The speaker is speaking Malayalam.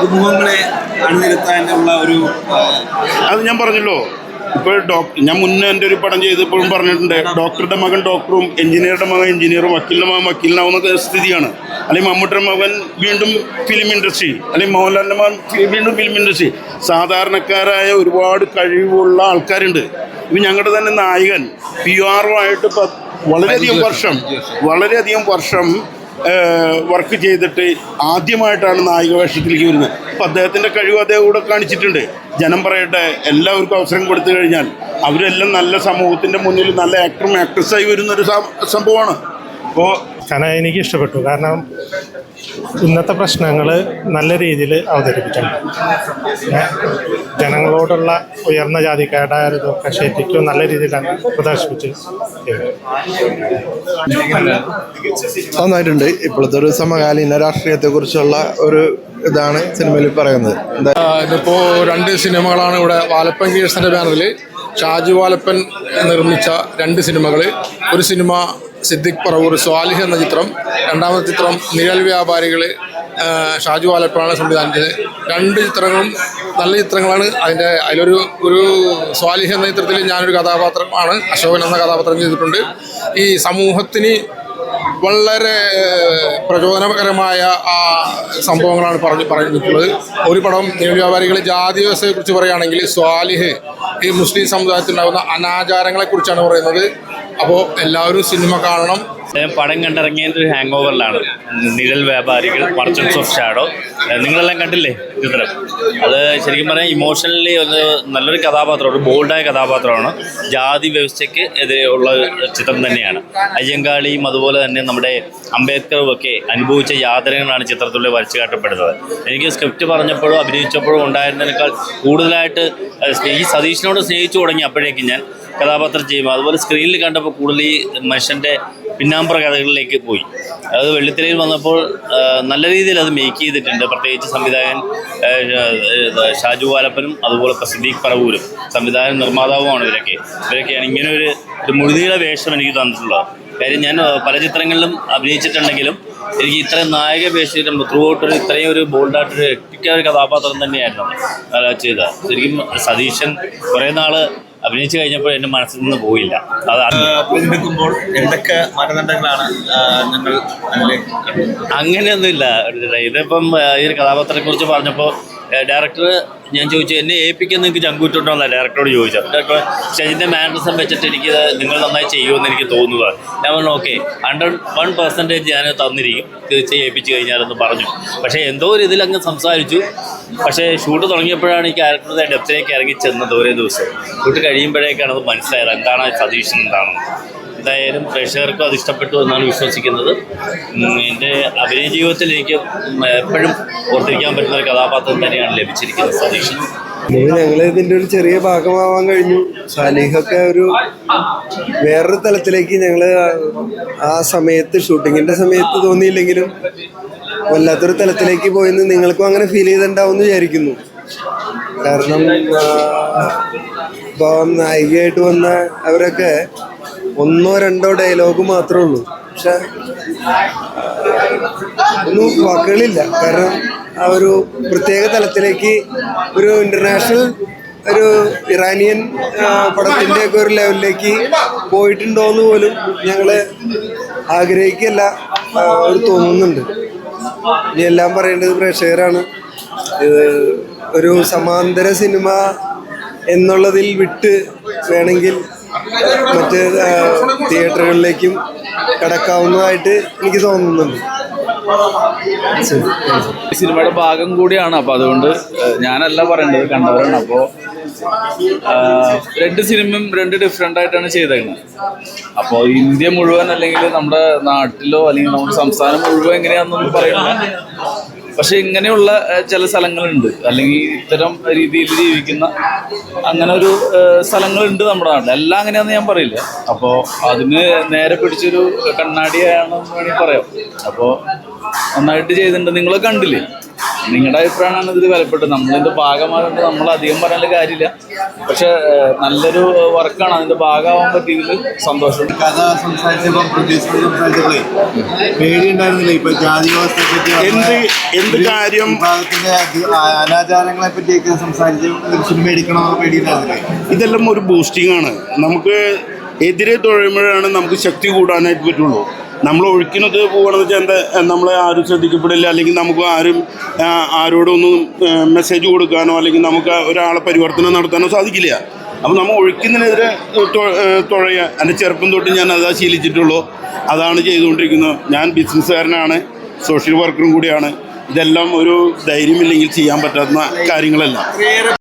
പുതുമുഖങ്ങളെ അണിനിരത്താനുള്ള ഒരു അത് ഞാൻ പറഞ്ഞല്ലോ. ഇപ്പോൾ ഡോക്ടർ ഞാൻ മുന്നേ എന്റെ ഒരു പടം ചെയ്തപ്പോഴും പറഞ്ഞിട്ടുണ്ട് ഡോക്ടറുടെ മകൻ ഡോക്ടറും എഞ്ചിനീയറുടെ മകൻ എഞ്ചിനീയറും വക്കീലിന്റെ മകൻ വക്കീലിനാവുന്ന സ്ഥിതിയാണ്. അല്ലെങ്കിൽ മമ്മൂട്ടിയുടെ മകൻ വീണ്ടും ഫിലിം ഇൻഡസ്ട്രി അല്ലെങ്കിൽ മോഹൻലാലിന്റെ മകൻ വീണ്ടും ഫിലിം ഇൻഡസ്ട്രി സാധാരണക്കാരായ ഒരുപാട് കഴിവുള്ള ആൾക്കാരുണ്ട്. ഇപ്പം ഞങ്ങളുടെ തന്നെ നായകൻ പി ആറുമായിട്ട് വളരെയധികം വർഷം വളരെയധികം വർഷം വർക്ക് ചെയ്തിട്ട് ആദ്യമായിട്ടാണ് നായിക വേഷത്തിലേക്ക് വരുന്നത്. അപ്പം അദ്ദേഹത്തിന്റെ കഴിവ് അദ്ദേഹം കൂടെ കാണിച്ചിട്ടുണ്ട്. ജനം പറയട്ടെ എല്ലാവർക്കും അവസരം കൊടുത്തു കഴിഞ്ഞാൽ അവരെല്ലാം നല്ല സമൂഹത്തിന്റെ മുന്നിൽ നല്ല ആക്ടറും ആക്ട്രസ്സായി വരുന്നൊരു സംഭവമാണ്. അപ്പോൾ കാരണം എനിക്ക് ഇഷ്ടപ്പെട്ടു. കാരണം ഇന്നത്തെ പ്രശ്നങ്ങൾ നല്ല രീതിയിൽ അവതരിപ്പിക്കണം. ജനങ്ങളോടുള്ള ഉയർന്ന ജാതിക്കാരുടെ ഇതൊക്കെ ശരിക്കും നല്ല രീതിയിലാണ് പ്രദർശിപ്പിച്ച്. നന്നായിട്ടുണ്ട്. ഇപ്പോഴത്തെ ഒരു സമകാലീന രാഷ്ട്രീയത്തെക്കുറിച്ചുള്ള ഒരു ഇതാണ് സിനിമയിൽ പറയുന്നത്. ഇതിപ്പോ രണ്ട് സിനിമകളാണ് ഇവിടെ വാലപ്പൻ കീഴ്സന്റെ ബാനറിൽ ഷാജു വാലപ്പൻ നിർമ്മിച്ച രണ്ട് സിനിമകൾ ഒരു സിനിമ സിദ്ദിഖ് പറവൂർ സ്വാലിഹ് എന്ന ചിത്രം രണ്ടാമത്തെ ചിത്രം നിഴൽ വ്യാപാരികൾ ഷാജു വാലപ്പനാണ് സംവിധാനം ചെയ്തത് രണ്ട് ചിത്രങ്ങളും നല്ല ചിത്രങ്ങളാണ്. അതിന്റെ അതിലൊരു ഒരു സ്വാലിഹ് എന്ന ചിത്രത്തിൽ ഞാനൊരു കഥാപാത്രമാണ് അശോകൻ എന്ന കഥാപാത്രം ചെയ്തിട്ടുണ്ട്. ഈ സമൂഹത്തിന് വളരെ പ്രചോദനകരമായ ആ സംഭവങ്ങളാണ് പറഞ്ഞു പറഞ്ഞിട്ടുള്ളത് ഒരു പടം വ്യാപാരികൾ ജാതി വ്യവസ്ഥയെ കുറിച്ച് പറയുകയാണെങ്കിൽ സ്വാലിഹ് ഈ മുസ്ലിം സമുദായത്തിലുണ്ടാകുന്ന അനാചാരങ്ങളെ കുറിച്ചാണ് പറയുന്നത്. അപ്പോൾ എല്ലാവരും സിനിമ കാണണം. പടം കണ്ടിറങ്ങിയതിന്റെ ഹാങ് ഓവറിലാണ് നിഴൽ വ്യാപാരികൾ മർച്ചൻസ് ഓഫ് ഷാഡോ നിങ്ങളെല്ലാം കണ്ടില്ലേ ചിത്രം അത് ശരിക്കും പറഞ്ഞാൽ ഇമോഷണലി ഒരു നല്ലൊരു കഥാപാത്രം ഒരു ബോൾഡായ കഥാപാത്രമാണ്. ജാതി വ്യവസ്ഥയ്ക്ക് എതിരെയുള്ള ചിത്രം തന്നെയാണ്. അയ്യങ്കാളിയും അതുപോലെ തന്നെ നമ്മുടെ അംബേദ്കറും ഒക്കെ അനുഭവിച്ച യാതനകളാണ് ചിത്രത്തിലൂടെ വരച്ചു കാട്ടപ്പെടുന്നത്. എനിക്ക് സ്ക്രിപ്റ്റ് പറഞ്ഞപ്പോഴും അഭിനയിച്ചപ്പോഴും ഉണ്ടായിരുന്നതിനേക്കാൾ കൂടുതലായിട്ട് ഈ സതീഷിനോട് സ്നേഹിച്ചു തുടങ്ങി അപ്പോഴേക്കും ഞാൻ കഥാപാത്രം ചെയ്യുമ്പോൾ. അതുപോലെ സ്ക്രീനിൽ കണ്ടപ്പോൾ കൂടുതൽ ഈ മനുഷ്യന്റെ പിന്നാമ്പുറ കഥകളിലേക്ക് പോയി. അത് വെള്ളിത്തിരയിൽ വന്നപ്പോൾ നല്ല രീതിയിൽ അത് മേക്ക് ചെയ്തിട്ടുണ്ട്. പ്രത്യേകിച്ച് സംവിധായകൻ ഷാജു വാലപ്പനും അതുപോലെ പ്രസിദ്ധീഖ് പറവൂരും സംവിധായകൻ നിർമ്മാതാവുമാണ് ഇവരൊക്കെ. ഇവരൊക്കെയാണ് ഇങ്ങനെ ഒരു ഒരു മുഴുനീള വേഷം എനിക്ക് തന്നിട്ടുള്ളത്. കാര്യം ഞാൻ പല ചിത്രങ്ങളിലും അഭിനയിച്ചിട്ടുണ്ടെങ്കിലും എനിക്ക് ഇത്രയും നായക വേഷം ത്രൂ ഔട്ട് ഒരു ഇത്രയും ഒരു ബോൾഡായിട്ടൊരു ഒരു കഥാപാത്രം തന്നെയായിരുന്നു ചെയ്തത്. ശരിക്കും സതീശൻ കുറേ നാൾ അഭിനയിച്ചു കഴിഞ്ഞപ്പോൾ എന്റെ മനസ്സിൽ നിന്ന് പോയില്ല. അത് എടുക്കുമ്പോൾ തിരഞ്ഞെടുക്കുമ്പോൾ എന്തൊക്കെ മാനദണ്ഡങ്ങളാണ് നിങ്ങൾ അങ്ങനെയൊന്നുമില്ല. ഇതിപ്പം ഈ ഒരു കഥാപാത്രത്തെ കുറിച്ച് പറഞ്ഞപ്പോൾ ഡയറക്ടർ ഞാൻ ചോദിച്ചു എന്നെ ഏൽപ്പിക്കാൻ നിങ്ങൾക്ക് ചങ്കൂറ്റുണ്ടോ എന്നാണ് ഡയറക്ടറോട് ചോദിച്ചത് ഡയറക്ടർ സ്റ്റേജിന്റെ മാനറിസം വെച്ചിട്ട് എനിക്ക് നിങ്ങൾ നന്നായി ചെയ്യുമെന്ന് എനിക്ക് തോന്നുക ഞാൻ പറഞ്ഞു ഓക്കെ ഹൺഡ്രഡ് വൺ പെർസെന്റേജ് ഞാൻ തന്നിരിക്കും. തീർച്ചയായും ഏൽപ്പിച്ചു കഴിഞ്ഞാലെന്ന് പറഞ്ഞു. പക്ഷേ എന്തോ ഒരു ഇതിലങ്ങ് സംസാരിച്ചു. പക്ഷേ ഷൂട്ട് തുടങ്ങിയപ്പോഴാണ് ഈ ക്യാരക്ടറുടെ ഡെപ്തിലേക്ക് ഇറങ്ങി ചെന്നത് ഓരോ ദിവസം. ഷൂട്ട് കഴിയുമ്പോഴേക്കാണ് അത് മനസ്സിലായത്. എന്താണ് സതീഷൻ എന്താണ്? എന്തായാലും പ്രേക്ഷകർക്കും അത് ഇഷ്ടപ്പെട്ടു എന്നാണ് വിശ്വസിക്കുന്നത്. എന്റെ അഭിനയ ജീവിതത്തിൽ എനിക്ക് എപ്പോഴും ഓർത്തിരിക്കാൻ പറ്റുന്ന ഒരു കഥാപാത്രം തന്നെയാണ് ലഭിച്ചിരിക്കുന്നത് സതീഷ് ഞങ്ങൾ ഇതിന്റെ ഒരു ചെറിയ ഭാഗമാവാൻ കഴിഞ്ഞു. സാലിഹൊക്കെ ഒരു വേറൊരു തലത്തിലേക്ക് ഞങ്ങൾ ആ സമയത്ത് ഷൂട്ടിങ്ങിന്റെ സമയത്ത് തോന്നിയില്ലെങ്കിലും വല്ലാത്തൊരു തലത്തിലേക്ക് പോയെന്ന് നിങ്ങൾക്കും അങ്ങനെ ഫീൽ ചെയ്തിട്ടുണ്ടാവും എന്ന് വിചാരിക്കുന്നു. കാരണം ഇപ്പൊ നായികയായിട്ട് വന്ന അവരൊക്കെ ഒന്നോ രണ്ടോ ഡയലോഗ് മാത്രമേ ഉള്ളൂ. പക്ഷെ ഒന്നും വാക്കുകളില്ല. കാരണം ഒരു പ്രത്യേക തലത്തിലേക്ക് ഒരു ഇന്റർനാഷണൽ ഒരു ഇറാനിയൻ പടത്തിന്റെ ഒക്കെ ഒരു ലെവലിലേക്ക് പോയിട്ടുണ്ടോന്ന് പോലും ഞങ്ങൾ ആഗ്രഹിക്കല്ല ഒരു തോന്നുന്നുണ്ട്. ഇനി എല്ലാം പറയേണ്ടത് പ്രേക്ഷകരാണ്. ഇത് ഒരു സമാന്തര സിനിമ എന്നുള്ളതിൽ വിട്ട് വേണമെങ്കിൽ മറ്റ് തിയേറ്ററുകളിലേക്കും കടക്കാവുന്നതായിട്ട് എനിക്ക് തോന്നുന്നുണ്ട്. സിനിമയുടെ ഭാഗം കൂടിയാണ്. അപ്പോൾ അതുകൊണ്ട് ഞാനല്ല പറയേണ്ടത് കണ്ടവരാണ്. അപ്പോൾ രണ്ട് സിനിമയും രണ്ട് ഡിഫറെന്റ് ആയിട്ടാണ് ചെയ്തേക്കുന്നത് അപ്പോൾ ഇന്ത്യ മുഴുവൻ അല്ലെങ്കിൽ നമ്മുടെ നാട്ടിലോ അല്ലെങ്കിൽ നമ്മുടെ സംസ്ഥാനം മുഴുവൻ എങ്ങനെയാണെന്നൊന്നും പറയുന്നില്ല പക്ഷെ ഇങ്ങനെയുള്ള ചില സ്ഥലങ്ങളുണ്ട്. അല്ലെങ്കിൽ ഇത്തരം രീതിയിൽ ജീവിക്കുന്ന അങ്ങനെ ഒരു സ്ഥലങ്ങളുണ്ട് നമ്മുടെ നാട്ടിൽ. എല്ലാം അങ്ങനെയാണെന്ന് ഞാൻ പറയില്ല. അപ്പോൾ അതിന് നേരെ പിടിച്ചൊരു കണ്ണാടിയാണെന്ന് വേണമെങ്കിൽ പറയാം. അപ്പോൾ നന്നായിട്ട് ചെയ്തിട്ടുണ്ട്. നിങ്ങൾ കണ്ടില്ലേ? നിങ്ങളുടെ അഭിപ്രായമാണ് ഇതിൽ വിലപ്പെട്ടത്. നമ്മളിതിന്റെ ഭാഗമാകുന്നത് നമ്മൾ അധികം പറയാനുള്ള കാര്യമില്ല. പക്ഷെ നല്ലൊരു വർക്കാണ്. അതിന്റെ ഭാഗമാവാൻ പറ്റിയതിൽ സന്തോഷം. കഥ സംസാരിച്ചപ്പോൾ പ്രൊഡ്യൂസർ സംസാരിച്ചപ്പോഴേ പേടിയുണ്ടായിരുന്നില്ല? ഇപ്പൊ ജാതി വ്യവസ്ഥയെ പറ്റി എന്ത് എന്ത് കാര്യം? വിഭാഗത്തിന്റെ അനാചാരങ്ങളെ പറ്റിയൊക്കെ സംസാരിച്ച് സിനിമ എടുക്കണമെന്ന് പേടിയുണ്ടായിരുന്നില്ലേ? ഇതെല്ലാം ഒരു ബൂസ്റ്റിംഗ് ആണ്. നമുക്ക് എതിരെ തുഴയുമ്പോഴാണ് നമുക്ക് ശക്തി കൂടാനായിട്ട് പറ്റുള്ളൂ. നമ്മൾ ഒഴുക്കിനൊക്കെ പോകണമെന്ന് വെച്ചാൽ എന്താ നമ്മളെ ആരും ശ്രദ്ധിക്കപ്പെടില്ല. അല്ലെങ്കിൽ നമുക്ക് ആരും ആരോടൊന്നും മെസ്സേജ് കൊടുക്കാനോ അല്ലെങ്കിൽ നമുക്ക് ഒരാളെ പരിവർത്തനം നടത്താനോ സാധിക്കില്ല. അപ്പോൾ നമ്മൾ ഏ, തുഴയുക. എന്റെ ചെറുപ്പം തൊട്ട് ഞാൻ അതാ ശീലിച്ചിട്ടുള്ളൂ. അതാണ് ചെയ്തുകൊണ്ടിരിക്കുന്നത്. ഞാൻ ബിസിനസ്സുകാരനാണ് സോഷ്യൽ വർക്കറും കൂടിയാണ്. ഇതെല്ലാം ഒരു ധൈര്യമില്ലെങ്കിൽ ചെയ്യാൻ പറ്റാത്ത കാര്യങ്ങളല്ല.